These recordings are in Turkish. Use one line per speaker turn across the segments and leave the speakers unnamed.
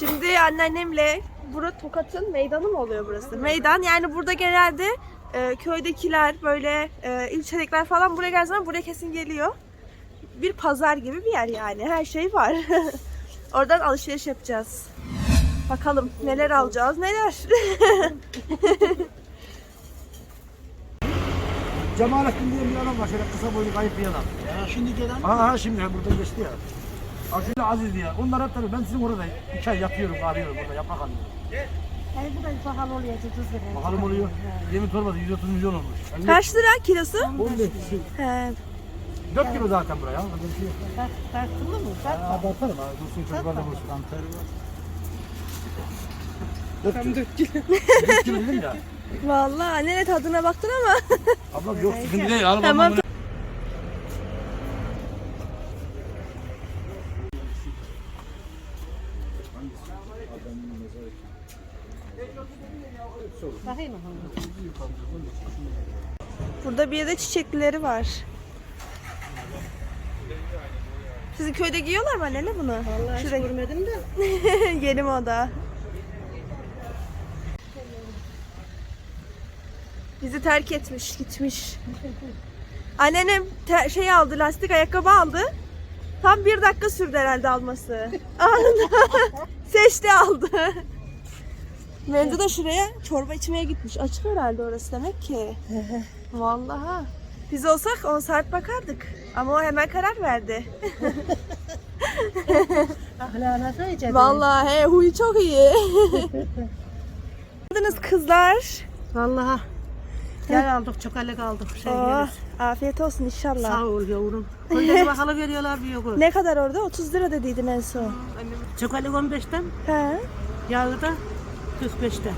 Şimdi anneannemle Burası Tokat'ın meydanı mı oluyor burası? Meydan yani burada genelde e, köydekiler böyle e, ilçedekiler falan buraya geldiği zaman buraya kesin geliyor. Bir pazar gibi bir yer yani her şey var. Oradan alışveriş yapacağız. Bakalım neler alacağız neler.
Cemalettin diye bir adam var şöyle kısa boylu kayıp bir adam.
Şimdi gelen
Aha şimdi buradan geçti ya. Acılı Aziz diye. Onlar hep tabii ben sizin orada iki ay yatıyorum, arıyorum burada yaprak alıyorum.
yani bu da pahalı oluyor ucuz lira.
Bakalım oluyor. Yemin torbası 130 milyon olmuş. Yani
Kaç lira kilosu?
15
He,
4 kilo zaten buraya. Burada bir şey yok.
Tart- Tartılı mı? Tart.
Ha, Abartarım ha. Dursun çocuklar da bulsun. Kanter var. 4 kilo. 4 kilo dedim ya.
Vallahi annene tadına baktın ama.
Abla yok sıkıntı değil. Alıp
Tamam. Burada bir de çiçeklileri var. Sizin köyde giyiyorlar mı annene bunu?
Vallahi hiç
renk-
görmedim de.
Yeni moda. Bizi terk etmiş, gitmiş. Annenem şey aldı, lastik ayakkabı aldı. Tam bir dakika sürdü herhalde alması. Anında seçti aldı. Mevzu da şuraya çorba içmeye gitmiş. Açık herhalde orası demek ki. Vallahi. Biz olsak 10 saat bakardık. Ama o hemen karar verdi.
Ahlana sayacak.
Vallahi he, huyu çok iyi. Geldiniz kızlar.
Vallahi. Yer aldık, çokalık aldık. Şey
Oh,
yeriz.
afiyet olsun inşallah.
Sağ ol yavrum. Köyleri bakalım veriyorlar bir yok.
Ne kadar orada? 30 lira dediydin en son.
Çokalık 15'ten,
He.
yağı da 45'ten.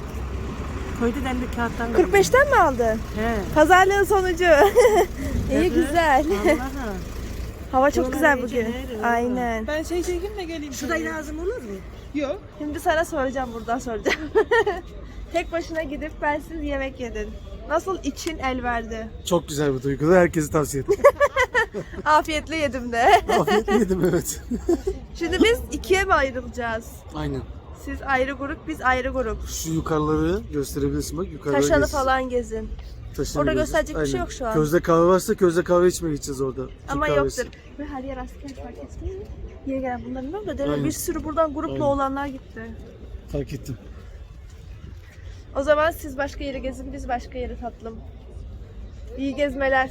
Köyde de 50 kağıttan.
45'ten mi aldın?
He.
Pazarlığın sonucu. iyi güzel.
Vallahi.
Hava çok
Yola
güzel
iyice
bugün. Aynen.
Ben şey çekeyim de geleyim.
Şu da lazım olur mu?
Yok.
Şimdi sana soracağım buradan soracağım. Tek başına gidip bensiz yemek yedin. Nasıl için el verdi?
Çok güzel bir duygu. Herkese tavsiye ederim.
Afiyetle yedim de.
Afiyetli yedim evet.
Şimdi biz ikiye mi ayrılacağız?
Aynen.
Siz ayrı grup, biz ayrı grup.
Şu yukarıları gösterebilirsin bak. Yukarıları
Taşanı
gez.
falan gezin.
Taşını
Orada gösterecek bir şey
Aynen.
yok şu an.
Közde kahve varsa közde kahve içmeye gideceğiz orada. Türk
Ama
kahvesi.
yoktur. Ve her yer asker fark etmiyor. Yeni gelen bunları bilmiyorum da demin
Aynen.
bir sürü buradan grupla
Aynen.
olanlar gitti.
Fark ettim.
O zaman siz başka yere gezin, biz başka yere tatlım. İyi gezmeler.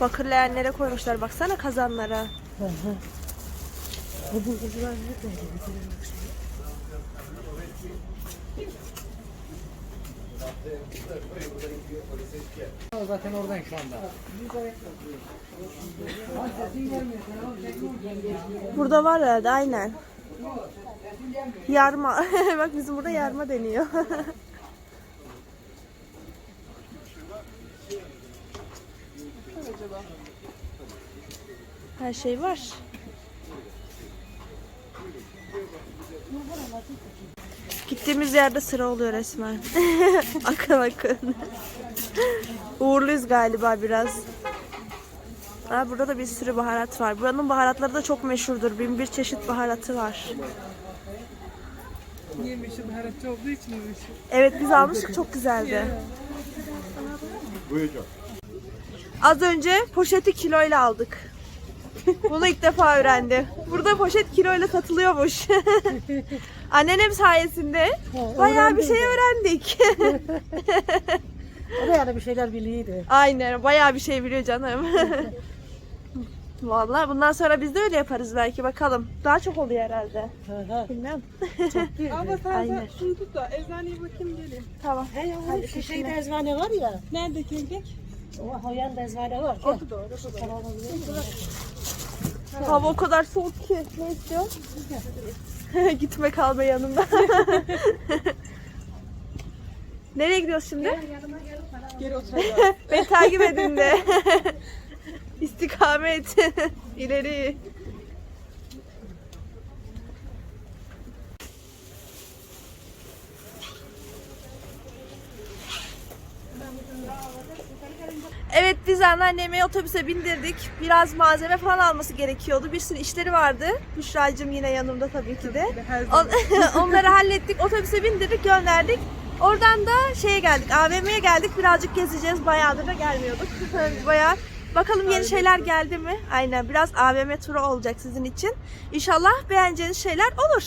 Bakır leğenlere koymuşlar. Baksana kazanlara.
Zaten oradayım şu anda.
Burada var herhalde aynen. Yarma. Bak bizim burada yarma deniyor. Her şey var. Gittiğimiz yerde sıra oluyor resmen. akın akın. Uğurluyuz galiba biraz. Aa, burada da bir sürü baharat var. Buranın baharatları da çok meşhurdur. Bin bir çeşit baharatı var.
Niye meşhur baharatçı olduğu için meşhur?
Evet biz almıştık çok güzeldi. Az önce poşeti kiloyla aldık. Bunu ilk defa öğrendi. Burada poşet kiloyla satılıyormuş. Annenem sayesinde bayağı bir şey öğrendik.
O da yani bir şeyler biliyordu.
Aynen bayağı bir şey biliyor canım. Vallahi bundan sonra biz de öyle yaparız belki bakalım. Daha çok oluyor herhalde.
Hı hı.
Bilmem.
Abla sen
Aynen.
Şunu tut da eczaneye bakayım geleyim.
Tamam.
He yavrum şu şeyde ezvane var ya.
Nerede keklik?
O hoyan da ezvane var. Gel.
Orada doğru.
Tamam,
Hava o kadar soğuk ki. Ne istiyorsun? Gitme kalma yanımda. Nereye gidiyoruz şimdi?
Geri oturalım.
Beni takip edin de. İstikamet. İleri. Evet biz anneannemi otobüse bindirdik. Biraz malzeme falan alması gerekiyordu. Bir sürü işleri vardı. Büşra'cığım yine yanımda tabii ki de. On- Onları hallettik. Otobüse bindirdik, gönderdik. Oradan da şeye geldik. AVM'ye geldik. Birazcık gezeceğiz. Bayağıdır da gelmiyorduk. Bayağı. Bakalım yeni şeyler geldi mi? Aynen. Biraz AVM turu olacak sizin için. İnşallah beğeneceğiniz şeyler olur.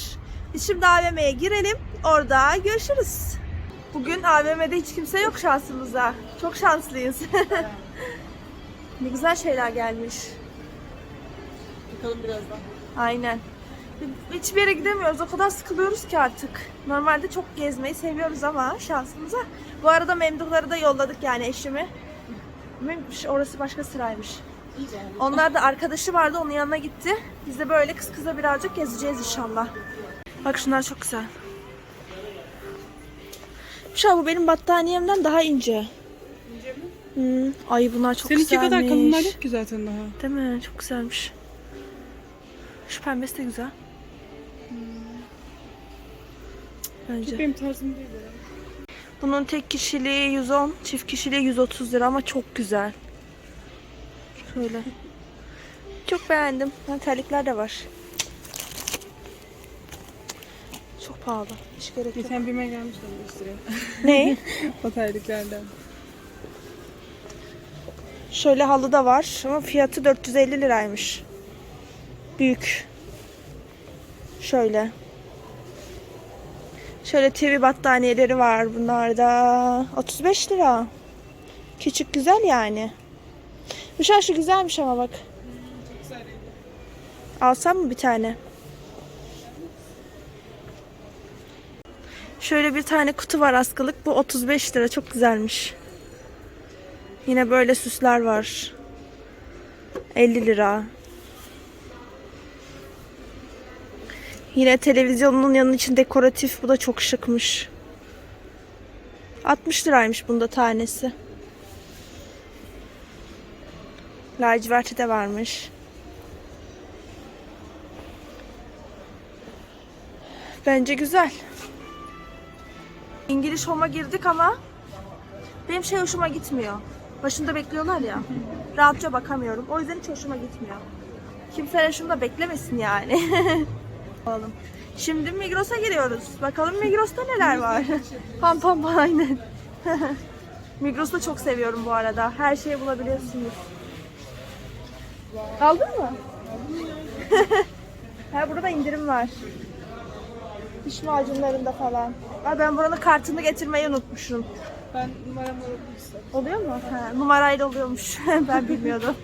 Şimdi AVM'ye girelim. Orada görüşürüz. Bugün AVM'de hiç kimse yok şansımıza. Çok şanslıyız. ne güzel şeyler gelmiş.
Bakalım birazdan.
Aynen. Hiçbir yere gidemiyoruz. O kadar sıkılıyoruz ki artık. Normalde çok gezmeyi seviyoruz ama şansımıza. Bu arada memduhları da yolladık yani eşimi. Mem- Orası başka sıraymış. Onlar da arkadaşı vardı onun yanına gitti. Biz de böyle kız kıza birazcık gezeceğiz inşallah. Bak şunlar çok güzel. Şu bu benim battaniyemden daha ince.
İnce mi?
Hmm, Ay bunlar çok
Seninki
güzelmiş.
kadar kalınlar yok ki zaten daha.
Değil mi? Çok güzelmiş. Şu pembesi de güzel. Bence.
Çok benim tarzım değil ya.
Bunun tek kişiliği 110, çift kişiliği 130 lira ama çok güzel. Şöyle. Çok beğendim. Ha, terlikler de var. Çok pahalı. Hiç gerek yok.
Geçen birime gelmişler 5 liraya.
Ne?
O terliklerden.
Şöyle halı da var ama fiyatı 450 liraymış. Büyük. Şöyle. Şöyle TV battaniyeleri var bunlarda. 35 lira. Küçük güzel yani. Bu şu şu güzelmiş ama bak.
Çok güzel.
Alsam mı bir tane? Şöyle bir tane kutu var askılık. Bu 35 lira. Çok güzelmiş. Yine böyle süsler var. 50 lira. Yine televizyonun yanı için dekoratif. Bu da çok şıkmış. 60 liraymış bunda tanesi. Laciverti de varmış. Bence güzel. İngiliz Home'a girdik ama benim şey hoşuma gitmiyor. Başında bekliyorlar ya. Rahatça bakamıyorum. O yüzden hiç hoşuma gitmiyor. Kimse şunu beklemesin yani. Alalım. Şimdi Migros'a giriyoruz. Bakalım Migros'ta neler var. pam pam pam aynen. Migros'u da çok seviyorum bu arada. Her şeyi bulabiliyorsunuz. Aldın mı? ha burada indirim var. Diş macunlarında falan. Aa, ben buranın kartını getirmeyi unutmuşum.
Ben numaramı alabilirsem.
Oluyor mu? Ha, numarayla oluyormuş. ben bilmiyordum.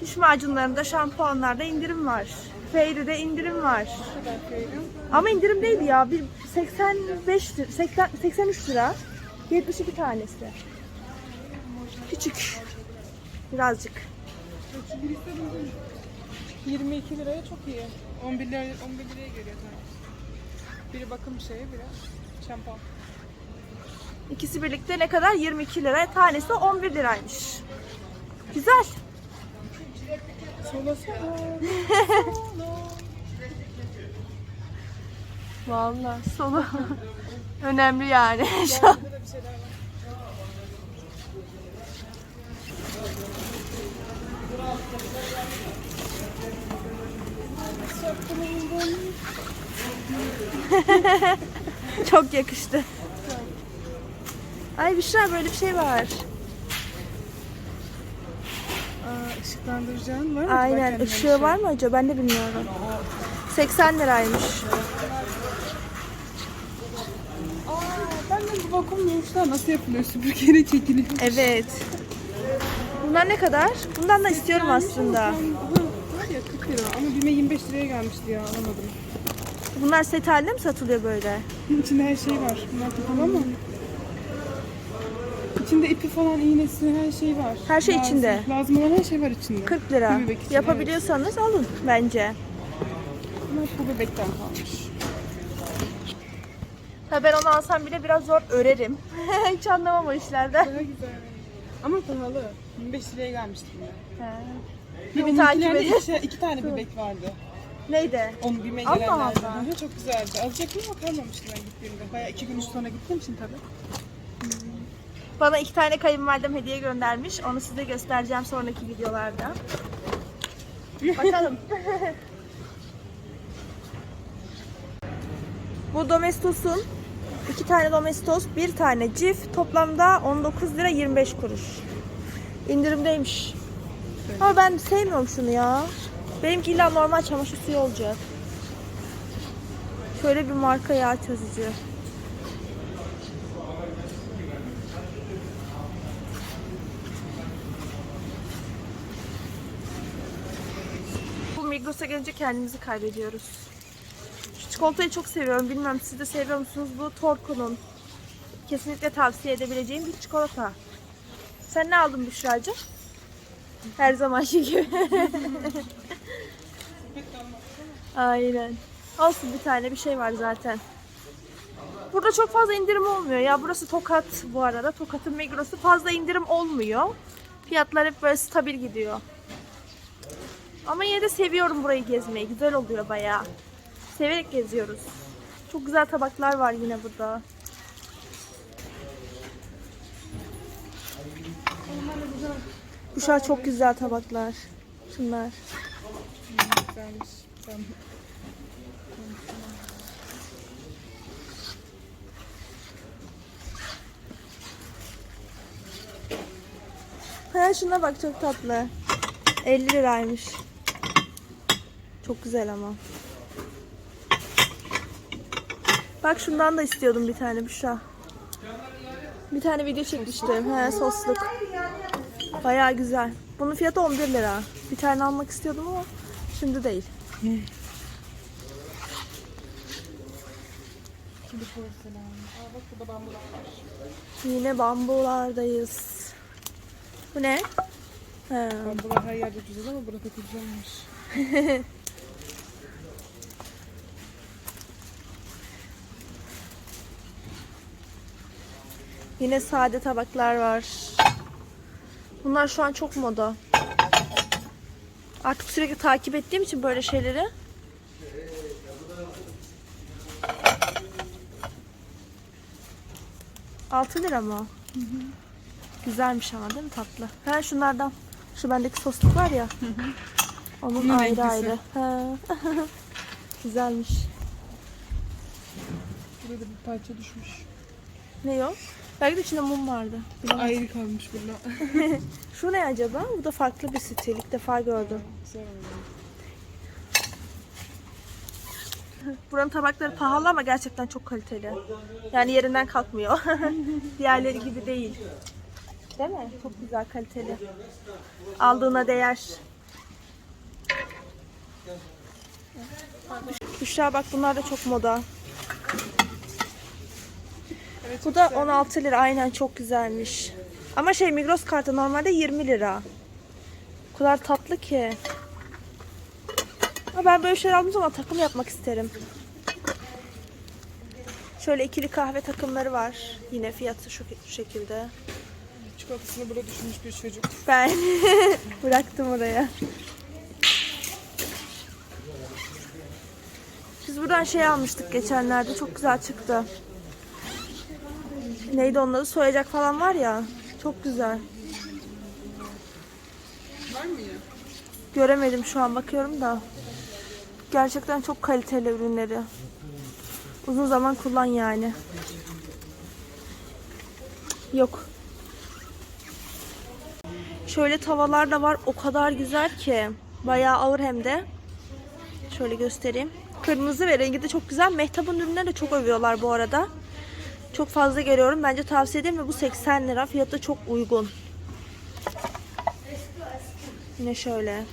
Diş macunlarında, şampuanlarda indirim var. Fairy'de indirim var. Ama indirim değil ya. Bir 85 lira, 80, 83 lira. 72 tanesi. Küçük. Birazcık.
Şu birisi de buldum. 22 liraya çok iyi. 11 liraya, 11 liraya geliyor tanesi. Biri bakım şeyi, biri şampuan.
İkisi birlikte ne kadar? 22 lira. Tanesi 11 liraymış. Güzel.
Sola sola.
Vallahi sonu önemli yani. Şu an. Çok yakıştı. Ay Büşra böyle bir şey var.
Aa, ışıklandıracağın var mı?
Aynen. Işığı var mı acaba? Ben de bilmiyorum. 80 liraymış.
Aa, ben de bu vakum yumuşlar nasıl yapılıyor? Süpürgeyle çekiliyor.
Evet. Bunlar ne kadar? Bundan da istiyorum aslında.
40 lira ama birime 25 liraya gelmişti ya alamadım.
Bunlar set halinde mi satılıyor böyle?
Bunun içinde her şey var. Bunlar kapalı ama. İçinde ipi falan, iğnesi, her şey var.
Her şey
Lazım-
içinde.
Lazım olan her şey var içinde.
40 lira.
Bebek için,
Yapabiliyorsanız alın bence.
Bunlar bu bebekten kalmış.
Ha ben onu alsam bile biraz zor örerim. Hiç anlamam o işlerden.
Daha güzel. Ama pahalı. 25 liraya gelmişti bunlar.
He.
Bir
Bir takip edin.
iki, iki tane bebek vardı.
Neydi?
Onu bir
Allah. Allah.
Çok güzeldi. Alacaktım ama kalmamıştı ben gittiğimde. Bayağı iki gün üç sonra gittiğim için tabii.
Bana iki tane kayınvalidem hediye göndermiş. Onu size göstereceğim sonraki videolarda. Bakalım. Bu Domestos'un iki tane Domestos, bir tane cif. Toplamda 19 lira 25 kuruş. İndirimdeymiş. Ama ben sevmiyorum şunu ya. Benimki illa normal çamaşır suyu olacak. Şöyle bir marka yağ çözücü. Bu Migros'a gelince kendimizi kaybediyoruz. Şu çikolatayı çok seviyorum. Bilmem siz de seviyor musunuz? Bu Torku'nun. Kesinlikle tavsiye edebileceğim bir çikolata. Sen ne aldın Büşra'cığım? Her zamanki gibi. Aynen. Olsun bir tane bir şey var zaten. Burada çok fazla indirim olmuyor ya. Burası Tokat bu arada. Tokat'ın Migros'u fazla indirim olmuyor. Fiyatlar hep böyle stabil gidiyor. Ama yine de seviyorum burayı gezmeyi. Güzel oluyor bayağı. Severek geziyoruz. Çok güzel tabaklar var yine burada. Bu şu an çok güzel tabaklar. Şunlar.
Güzelmiş. Tamam.
Ha şuna bak çok tatlı. 50 liraymış. Çok güzel ama. Bak şundan da istiyordum bir tane Büşra. Bir tane video çekmiştim. He sosluk. Bayağı güzel. Bunun fiyatı 11 lira. Bir tane almak istiyordum ama şimdi değil.
Şimdi porselen. Aa bak burada bambular var.
Yine bambulardayız. Bu ne? He.
Bambular her yerde güzel ama burada güzelmiş.
Yine sade tabaklar var. Bunlar şu an çok moda. Artık sürekli takip ettiğim için böyle şeyleri. Altı lira mı? Güzelmiş ama değil mi tatlı? Ha şunlardan. Şu bendeki sosluk var ya. Onun
Bunun
ayrı
renklisi.
ayrı. Ha. Güzelmiş.
Burada bir parça düşmüş.
Ne o? Belki de içinde mum vardı. Bilemem.
Ayrı kalmış burada.
Şu ne acaba? Bu da farklı bir stil. İlk defa gördüm. Buranın tabakları pahalı ama gerçekten çok kaliteli. Yani yerinden kalkmıyor. Diğerleri gibi değil. Değil mi? Çok güzel kaliteli. Aldığına değer. Büşra bak bunlar da çok moda.
Evet,
Bu da 16 lira aynen çok güzelmiş. Ama şey Migros kartı normalde 20 lira. O kadar tatlı ki. Ama ben böyle şeyler aldığım zaman takım yapmak isterim. Şöyle ikili kahve takımları var. Yine fiyatı şu şekilde.
Çikolatasını burada düşmüş bir çocuk.
Ben bıraktım oraya. Biz buradan şey almıştık geçenlerde. Çok güzel çıktı. Neydi onun adı? Soyacak falan var ya. Çok güzel.
Var mı ya?
Göremedim şu an bakıyorum da. Gerçekten çok kaliteli ürünleri. Uzun zaman kullan yani. Yok. Şöyle tavalar da var. O kadar güzel ki. Bayağı ağır hem de. Şöyle göstereyim. Kırmızı ve rengi de çok güzel. Mehtap'ın ürünlerini de çok övüyorlar bu arada. Çok fazla görüyorum. Bence tavsiye ederim ve bu 80 lira. Fiyatı da çok uygun. Yine şöyle.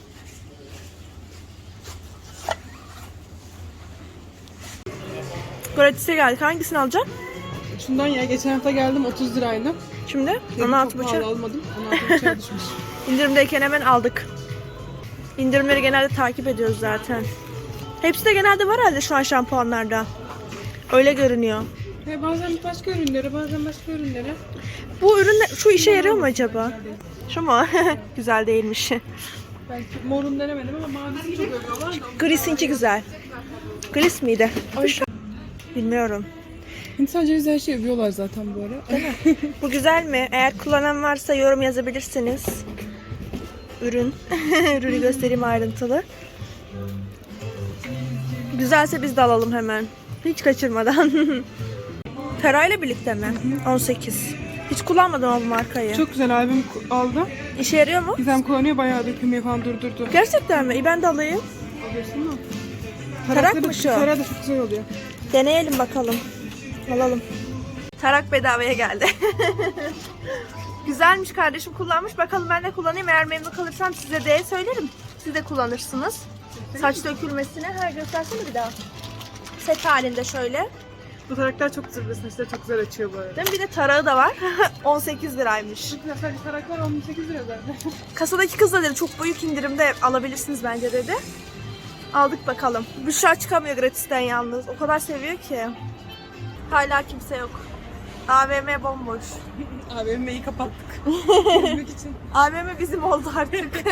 Gratis'e geldik. Hangisini alacağım?
Şundan ya geçen hafta geldim 30 lirayla.
Şimdi
Dedim
16
çok pahalı
buçuk.
almadım. 16 buçuğa düşmüş.
İndirimdeyken hemen aldık. İndirimleri genelde takip ediyoruz zaten. Hepsi de genelde var herhalde şu an şampuanlarda. Öyle görünüyor.
He, bazen başka ürünlere bazen başka ürünlere.
Bu ürün şu işe yarıyor mu acaba? Şu mu? güzel değilmiş.
Belki morun denemedim ama mavisi çok övüyorlar da.
Gris'inki güzel. Gris miydi? Bilmiyorum.
Hindistan cevizi her şeyi övüyorlar zaten bu ara.
Bu güzel mi? Eğer kullanan varsa yorum yazabilirsiniz. Ürün. Ürünü göstereyim ayrıntılı. Güzelse biz de alalım hemen. Hiç kaçırmadan. Ferayla birlikte mi? 18. Hiç kullanmadım ama markayı.
Çok güzel abim aldı.
İşe yarıyor mu?
Gizem kullanıyor bayağı dökülmeyi falan durdurdu.
Gerçekten mi? İyi ben de alayım.
Alıyorsun mu?
Tarak mı şu?
Tarağı da çok güzel oluyor.
Deneyelim bakalım. Alalım. Tarak bedavaya geldi. Güzelmiş kardeşim kullanmış. Bakalım ben de kullanayım. Eğer memnun kalırsam size de söylerim. Siz de kullanırsınız. Saç dökülmesine her göstersene bir daha. Set halinde şöyle.
Bu taraklar çok güzel saçları çok güzel açıyor bu arada.
Değil mi? Bir de tarağı da var. 18 liraymış.
Çok güzel taraklar 18 lira zaten.
Kasadaki kız da dedi çok büyük indirimde alabilirsiniz bence dedi. Aldık bakalım. Büşra çıkamıyor gratisten yalnız. O kadar seviyor ki. Hala kimse yok. AVM bomboş.
AVM'yi kapattık. Gezmek için.
AVM bizim oldu artık.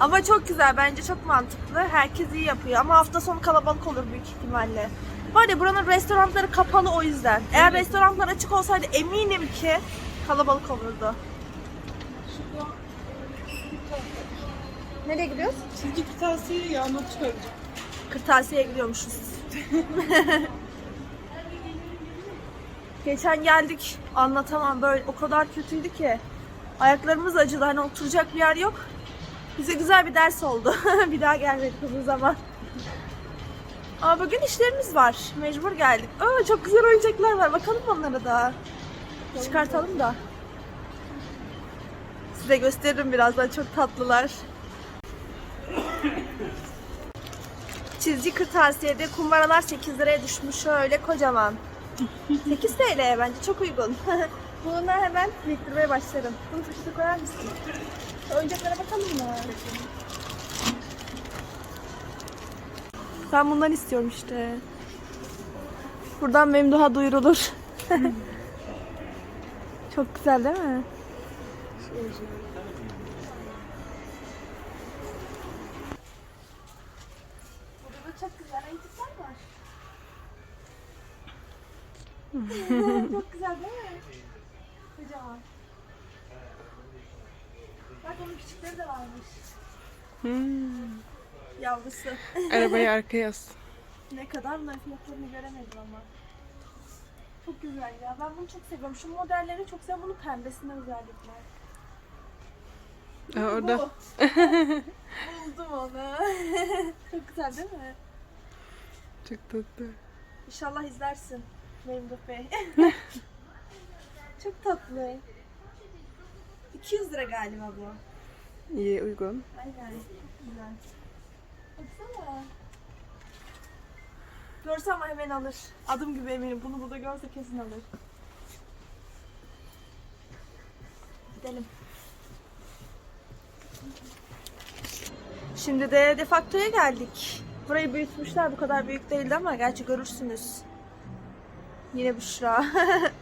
Ama çok güzel. Bence çok mantıklı. Herkes iyi yapıyor. Ama hafta sonu kalabalık olur büyük ihtimalle. Var ya buranın restoranları kapalı o yüzden. Eğer restoranlar açık olsaydı eminim ki kalabalık olurdu. Nereye gidiyoruz?
Çizgi kırtasiye yağmur.
Kırtasiye'ye gidiyormuşuz. Geçen geldik. Anlatamam böyle o kadar kötüydü ki. Ayaklarımız acıdı. Hani oturacak bir yer yok. Bize güzel bir ders oldu. bir daha gelmedik uzun zaman. Ama bugün işlerimiz var. Mecbur geldik. Aa, çok güzel oyuncaklar var. Bakalım onlara da. Çıkartalım da. Size gösteririm birazdan. Çok tatlılar. Çizgi kırtasiyede kumbaralar 8 liraya düşmüş şöyle kocaman. 8 TL'ye bence çok uygun. Bunlar hemen biriktirmeye başlarım. Bunu poşete koyar mısın? Oyuncaklara bakalım mı? Ben bundan istiyorum işte. Buradan Memduh'a duyurulur. çok güzel değil mi? Burada çok güzel ayıcıklar var. çok güzel değil mi? Kocaman. Bak onun küçükleri de varmış. Yavrusu.
Arabayı arkaya as.
Ne kadar mı fiyatlarını göremedim ama. Çok güzel ya. Ben bunu çok seviyorum. Şu modelleri çok seviyorum. Bunun pembesinde özellikle.
Aa, orada.
Bu. Buldum onu. çok güzel değil mi?
Çok tatlı.
İnşallah izlersin Memduh Bey. Çok tatlı. 200 lira galiba bu.
İyi uygun.
Aynen. Güzel. Baksana. Görse ama hemen alır. Adım gibi eminim. Bunu burada görse kesin alır. Gidelim. Şimdi de defaktoya geldik. Burayı büyütmüşler. Bu kadar büyük değildi ama gerçi görürsünüz. Yine Büşra.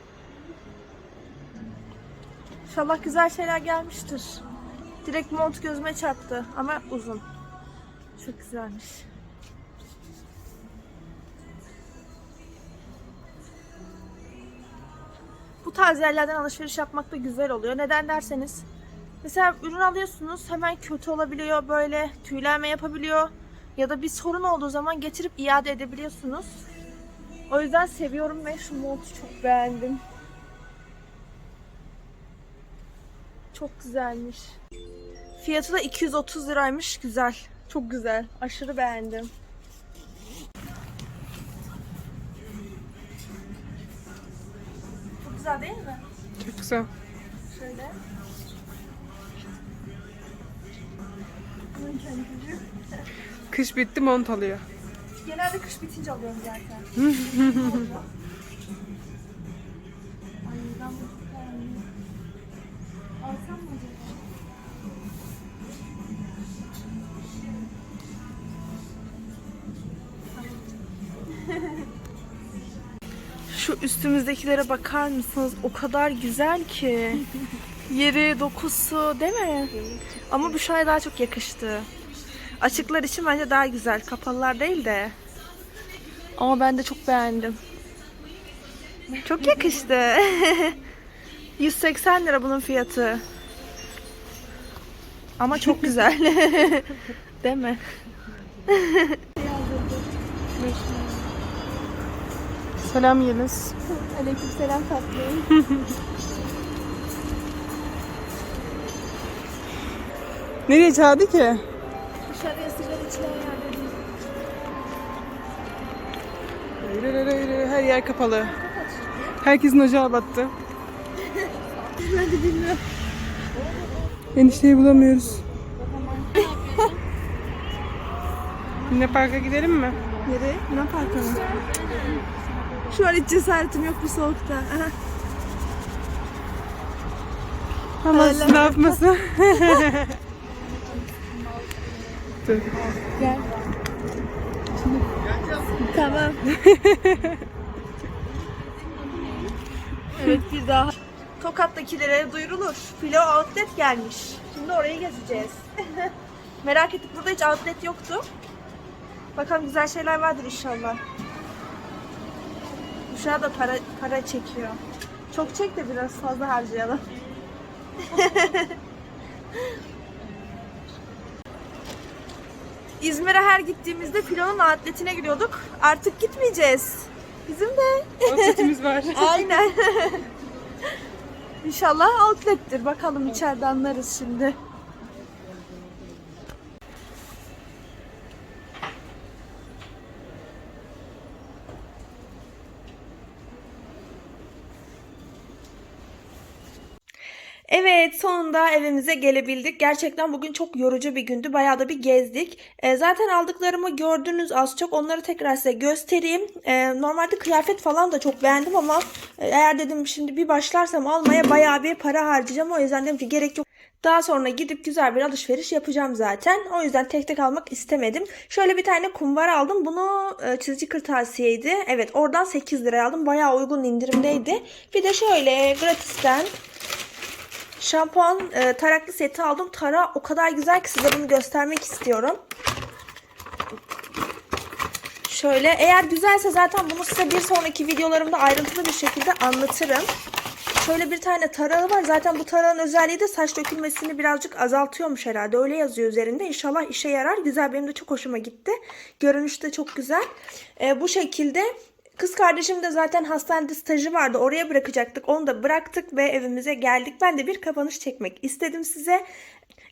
İnşallah güzel şeyler gelmiştir. Direkt mont gözüme çarptı ama uzun. Çok güzelmiş. Bu tarz yerlerden alışveriş yapmak da güzel oluyor. Neden derseniz mesela ürün alıyorsunuz hemen kötü olabiliyor böyle tüylenme yapabiliyor ya da bir sorun olduğu zaman getirip iade edebiliyorsunuz. O yüzden seviyorum ve şu montu çok beğendim. Çok güzelmiş. Fiyatı da 230 liraymış. Güzel. Çok güzel. Aşırı beğendim. Çok güzel değil mi?
Çok güzel.
Şöyle.
Kış bitti mont alıyor.
Genelde kış bitince alıyorum zaten. Alsam mı acaba? Üstümüzdekilere bakar mısınız? O kadar güzel ki. Yeri, dokusu değil mi? Ama Büşra'ya daha çok yakıştı. Açıklar için bence daha güzel. Kapalılar değil de. Ama ben de çok beğendim. Çok yakıştı. 180 lira bunun fiyatı. Ama çok güzel. Değil mi?
Selam Yeliz.
Aleykümselam tatlım.
Nereye çağırdı ki?
Dışarıya sigara
yürü, yürü. Her yer kapalı. Herkesin ocağı battı.
Ben de bilmiyorum.
Enişteyi bulamıyoruz. Yine parka gidelim mi?
Nereye? Ne parkı Şu an hiç cesaretim yok bu soğukta. Aha.
Ama ne yapmasın? Dur.
Tamam. evet bir daha. Tokat'takilere duyurulur. Filo outlet gelmiş. Şimdi orayı gezeceğiz. Merak ettik burada hiç outlet yoktu. Bakalım güzel şeyler vardır inşallah. Uşağı da para, para çekiyor. Çok çek de biraz fazla harcayalım. İzmir'e her gittiğimizde Filo'nun outletine gidiyorduk. Artık gitmeyeceğiz. Bizim de.
Outletimiz var.
Aynen. İnşallah outlet'tir. Bakalım içeride anlarız şimdi. Evet sonunda evimize gelebildik. Gerçekten bugün çok yorucu bir gündü. Bayağı da bir gezdik. Ee, zaten aldıklarımı gördünüz az çok. Onları tekrar size göstereyim. Ee, normalde kıyafet falan da çok beğendim ama e, eğer dedim şimdi bir başlarsam almaya bayağı bir para harcayacağım. O yüzden dedim ki gerek yok. Daha sonra gidip güzel bir alışveriş yapacağım zaten. O yüzden tek tek almak istemedim. Şöyle bir tane kumbara aldım. Bunu e, çizgi kırtasiyeydi. Evet oradan 8 liraya aldım. Bayağı uygun indirimdeydi. Bir de şöyle gratisten Şampuan e, taraklı seti aldım. Tara o kadar güzel ki size bunu göstermek istiyorum. Şöyle eğer güzelse zaten bunu size bir sonraki videolarımda ayrıntılı bir şekilde anlatırım. Şöyle bir tane tarağı var. Zaten bu tarağın özelliği de saç dökülmesini birazcık azaltıyormuş herhalde. Öyle yazıyor üzerinde. İnşallah işe yarar. Güzel benim de çok hoşuma gitti. Görünüşü de çok güzel. E, bu şekilde Kız kardeşim de zaten hastanede stajı vardı. Oraya bırakacaktık. Onu da bıraktık ve evimize geldik. Ben de bir kapanış çekmek istedim size.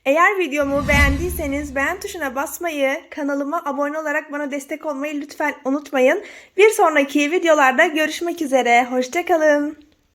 Eğer videomu beğendiyseniz beğen tuşuna basmayı, kanalıma abone olarak bana destek olmayı lütfen unutmayın. Bir sonraki videolarda görüşmek üzere. Hoşçakalın.